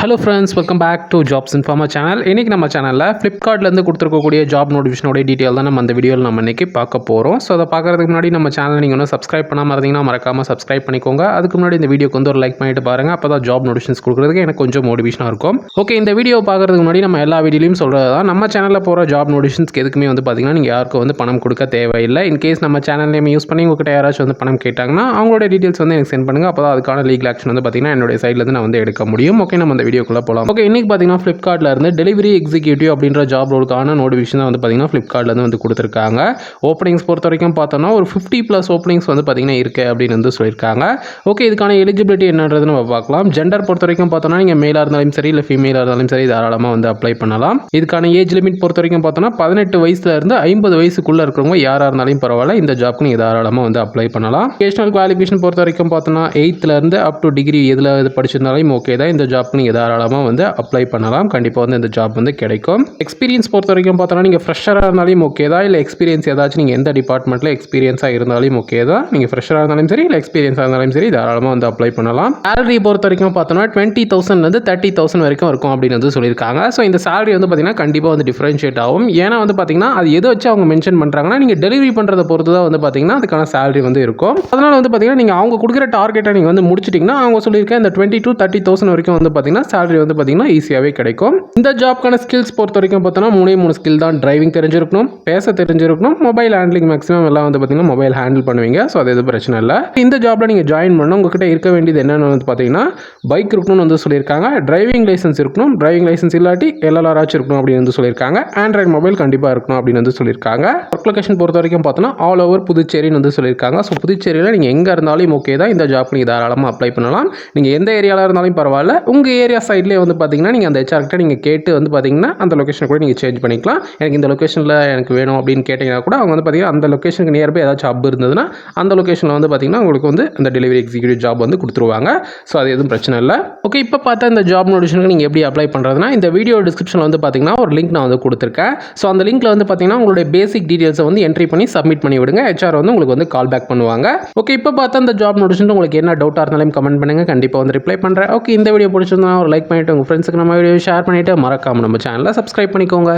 Hello friends welcome back to Jobs Informa channel இன்றைக்கி நம்ம சேனலில் ஃப்ளிப்கார்ட்லேருந்து கொடுத்துருக்கக்கூடிய ஜாப் நோட்டிஃபிகேஷனோட டீட்டெயில் தான் நம்ம அந்த வீடியோவில் நம்ம இன்றைக்கி பார்க்க போகிறோம் ஸோ அதை பார்க்குறதுக்கு முன்னாடி நம்ம சேனல் நீங்கள் ஒன்று சப்ஸ்கிரைப் பண்ணாமல் இருந்தீங்கன்னா மறக்காமல் சப்ஸ்கிரைப் பண்ணிக்கோங்க. அதுக்கு முன்னாடி இந்த வீடியோக்கு வந்து ஒரு லைக் பண்ணிட்டு பாருங்கள் அப்போ தான் ஜாப் நோட்டிஃபிகேஷன்ஸ் கொடுக்குறதுக்கு எனக்கு கொஞ்சம் மோட்டிவேஷனாக இருக்கும். ஓகே இந்த வீடியோ பார்க்குறதுக்கு முன்னாடி நம்ம எல்லா வீடியோலையும் சொல்கிறது தான். நம்ம சேனலில் போகிற ஜாப் நோட்டிஃபிகேஷன்ஸ்க்கு எதுக்குமே வந்து பார்த்தீங்கன்னா நீங்கள் யாருக்கும் வந்து பணம் கொடுக்க தேவையில்லை. இன்கேஸ் நம்ம சேனல் நேம் யூஸ் பண்ணி உங்ககிட்ட யாராச்சும் வந்து பணம் கேட்டாங்கன்னா அவங்களோட டீட்டெயில்ஸ் வந்து எனக்கு சென்ட் பண்ணுங்கள் அப்போ தான் அதுக்கான லீகல் ஆக்ஷன் வந்து பார்த்தீங்கன்னா என்னுடைய சைட்லேருந்து நான் வந்து எடுக்க முடியும். ஓகே நம்ம அந்த வீடியோக்குள்ளே போகலாம். ஓகே இன்றைக்கி பார்த்தீங்கன்னா ஃப்ளிப்கார்ட்டில் இருந்து டெலிவரி எக்ஸிக்யூட்டிவ் அப்படின்ற ஜாப் ரோலுக்கான நோட்டிஃபிகேஷன் தான் வந்து பார்த்தீங்கன்னா ஃப்ளிப்கார்ட்லேருந்து வந்து கொடுத்துருக்காங்க. ஓப்பனிங்ஸ் பொறுத்த வரைக்கும் பார்த்தோம்னா ஒரு ஃபிஃப்டி ப்ளஸ் ஓப்பனிங்ஸ் வந்து பார்த்தீங்கன்னா இருக்குது அப்படின்னு வந்து சொல்லியிருக்காங்க. ஓகே இதுக்கான எலிஜிபிலிட்டி என்னன்றது நம்ம பார்க்கலாம். ஜெண்டர் பொறுத்த வரைக்கும் பார்த்தோம்னா நீங்கள் மேலாக இருந்தாலும் சரி இல்லை ஃபீமேலாக இருந்தாலும் சரி தாராளமாக வந்து அப்ளை பண்ணலாம். இதுக்கான ஏஜ் லிமிட் பொறுத்த வரைக்கும் பார்த்தோம்னா பதினெட்டு வயசுல இருந்து ஐம்பது வயசுக்குள்ளே இருக்கிறவங்க யாராக இருந்தாலும் பரவாயில்ல இந்த ஜாப்க்கு நீங்கள் தாராளமாக வந்து அப்ளை பண்ணலாம். எஜுகேஷனல் குவாலிஃபிகேஷன் பொறுத்த வரைக்கும் பார்த்தோம்னா எயித்துலேருந்து அப் டு டிகிரி எதில் இது படிச்சிருந்தாலும் ஓகே தான் இந்த ஜாப்க்கு நீங்கள் தாராளமாக வந்து அப்ளை பண்ணலாம். கண்டிப்பாக வந்து இந்த ஜாப் வந்து கிடைக்கும். எக்ஸ்பீரியன்ஸ் பொறுத்த வரைக்கும் பார்த்தோன்னா நீங்கள் ஃப்ரெஷராக இருந்தாலும் ஓகே தான். இல்லை எக்ஸ்பீரியன்ஸ் ஏதாச்சும் நீங்கள் எந்த டிபார்ட்மெண்ட்டில் எக்ஸ்பீரியன்ஸாக இருந்தாலும் ஓகே தான். நீங்கள் ஃப்ரெஷராக இருந்தாலும் சரி இல்லை எக்ஸ்பீரியன்ஸாக இருந்தாலும் சரி தாராளமாக வந்து அப்ளை பண்ணலாம். சேலரி பொறுத்த வரைக்கும் பார்த்தோன்னா டுவெண்ட்டி தௌசண்ட்லேருந்து தேர்ட்டி தௌசண்ட் வரைக்கும் இருக்கும் அப்படின்னு வந்து சொல்லியிருக்காங்க. ஸோ இந்த சேலரி வந்து பார்த்தீங்கன்னா கண்டிப்பாக வந்து டிஃப்ரென்ஷியேட் ஆகும். ஏன்னா வந்து பார்த்தீங்கன்னா அது எதை வச்சு அவங்க மென்ஷன் பண்ணுறாங்கன்னா நீங்கள் டெலிவரி பண்ணுறத பொறுத்து தான் வந்து பார்த்தீங்கன்னா அதுக்கான சேலரி வந்து இருக்கும். அதனால் வந்து பார்த்தீங்கன்னா நீங்கள் அவங்க கொடுக்குற டார்கெட்டை நீங்கள் வந்து முடிச்சிட்டிங்கன்னா அவங்க சொல்லியிருக்க இந்த டுவெண்ட்டி டூ தேர்ட்டி தௌசண்ட் வரைக்கும் வந்து பார்த்தீங்கன்னா சேலரி வந்து பார்த்தீங்கன்னா ஈஸியாகவே கிடைக்கும். இந்த ஜாப்க்கான ஸ்கில்ஸ் பொறுத்த வரைக்கும் பார்த்தோன்னா மூணே மூணு ஸ்கில் தான் டிரைவிங் தெரிஞ்சிருக்கணும் பேச தெரிஞ்சிருக்கணும் மொபைல் ஹேண்ட்லிங் மேக்ஸிமம் எல்லாம் வந்து பார்த்தீங்கன்னா மொபைல் ஹேண்டில் பண்ணுவீங்க. ஸோ அது எதுவும் பிரச்சனை இல்லை. இந்த ஜாப்பில் நீங்கள் ஜாயின் பண்ணால் உங்ககிட்ட இருக்க வேண்டியது என்னென்னு வந்து பார்த்தீங்கன்னா பைக் இருக்கணும்னு வந்து சொல்லியிருக்காங்க. டிரைவிங் லைசன்ஸ் இருக்கணும். டிரைவிங் லைசன்ஸ் இல்லாட்டி எல்எல்ஆராச்சும் இருக்கணும் அப்படின்னு வந்து சொல்லியிருக்காங்க. ஆண்ட்ராய்ட் மொபைல் கண்டிப்பாக இருக்கணும் அப்படின்னு வந்து சொல்லியிருக்காங்க. ஒர்க் லொக்கேஷன் பொறுத்த வரைக்கும் பார்த்தோன்னா ஆல் ஓவர் புதுச்சேரின்னு வந்து சொல்லியிருக்காங்க. ஸோ புதுச்சேரியில் நீங்கள் எங்கே இருந்தாலும் ஓகே தான். இந்த ஜாப் நீங்கள் தாராளமாக அப்ளை பண்ணலாம். நீங்கள் எந்த ஏரியாவில் இருந்தாலும் பரவாயில்ல. உங்கள் ஏரியா சைட்லேயே வந்து பார்த்தீங்கன்னா நீங்கள் அந்த ஹெச்ஆர்கிட்ட நீங்கள் கேட்டு வந்து பார்த்தீங்கன்னா அந்த லொக்கேஷனை கூட நீங்கள் சேஞ்ச் பண்ணிக்கலாம். எனக்கு இந்த லொக்கேஷனில் எனக்கு வேணும் அப்படின்னு கேட்டிங்கன்னா கூட அவங்க வந்து பார்த்தீங்கன்னா அந்த லொக்கேஷனுக்கு நியர்பை ஏதாச்சும் ஹப் இருந்ததுன்னா அந்த லொக்கேஷனில் வந்து பார்த்தீங்கன்னா உங்களுக்கு வந்து அந்த டெலிவரி எக்ஸிக்யூட்டிவ் ஜாப் வந்து கொடுத்துருவாங்க. ஸோ அது எதுவும் பிரச்சனை இல்லை. ஓகே இப்போ பார்த்தா இந்த ஜாப் நோட்டிஷனுக்கு நீங்கள் எப்படி அப்ளை பண்ணுறதுனா இந்த வீடியோ டிஸ்கிரிப்ஷனில் வந்து பார்த்தீங்கன்னா ஒரு லிங்க் நான் வந்து கொடுத்துருக்கேன். ஸோ அந்த லிங்க்கில் வந்து பார்த்தீங்கன்னா உங்களுடைய பேசிக் டீட்டெயில்ஸை வந்து என்ட்ரி பண்ணி சப்மிட் பண்ணி விடுங்க. ஹெச்ஆர் வந்து உங்களுக்கு வந்து கால் பேக் பண்ணுவாங்க. ஓகே இப்போ பார்த்தா இந்த ஜாப் நோட்டிஷன் உங்களுக்கு என்ன டவுட்டாக இருந்தாலும் கமெண்ட் பண்ணுங்கள் கண்டிப்பாக வந்து ரிப்ளை பண்ணுறேன் ஓகே இந்த வீடியோ பிடிச்சிருந்தா ஒரு லைக் பண்ணிவிட்டு உங்கள் ஃப்ரெண்ட்ஸுக்கு நம்ம வீடியோ ஷேர் பண்ணிவிட்டு மறக்காமல் நம்ம சேனலை சப்ஸ்கிரைப் பண்ணிக்கோங்க.